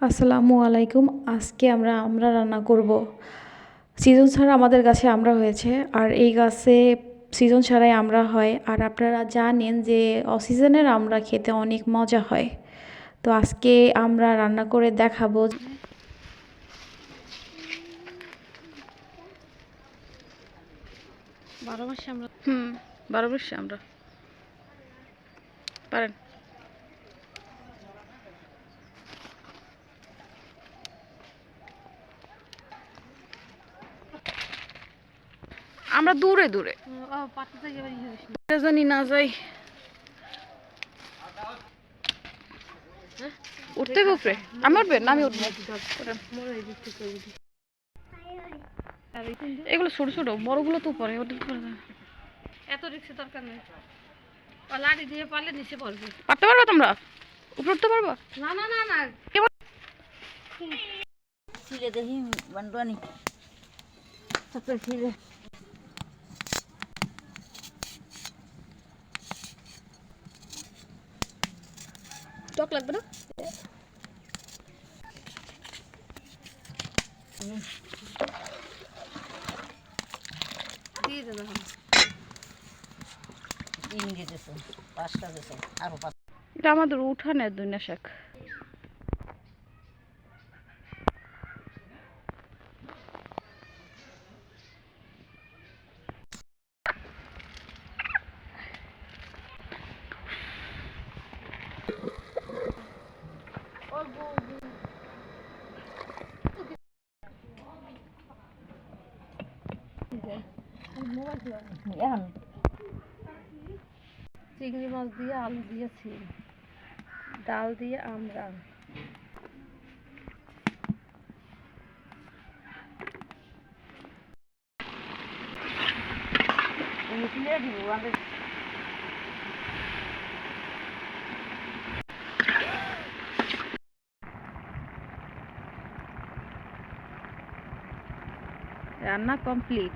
আসসালামু আলাইকুম। আজকে আমরা আমরা রান্না করব। সিজন ছাড়া আমাদের গাছে আমরা হয়েছে আর এই গাছে সিজন ছাড়াই আমরা হয়। আর আপনারা জানেন যে অসিজনের আমরা খেতে অনেক মজা হয়। তো আজকে আমরা রান্না করে দেখাবো। বারো মাসে আমরা হুম। বারো বসে আমরা পারেন। আমরা দূরে দূরে। জানি না যাই। উঠতে উপরে? আমি উঠবেন না আমি উঠবো। এগুলো ছোট ছোট বড়গুলো তো উপরে ওটা উপরে এত রিক্সে দরকার নেই। ও দিয়ে পারলে নিচে পড়বে। পারতে পারবা তোমরা? উপরে উঠতে পারবা? না না না না। কেমন ছিলে দেখি বান্ডুয়ানি। তারপরে ছিলে টক লাগবে না? দিয়ে দেবে এখন পাঁচটা দিতেছে আরও পাঁচ। এটা আমাদের উঠানের না শাক চিংড়ি মাছ দিয়ে আলু দিয়েছি ডাল দিয়ে আমরা। রান্না কমপ্লিট।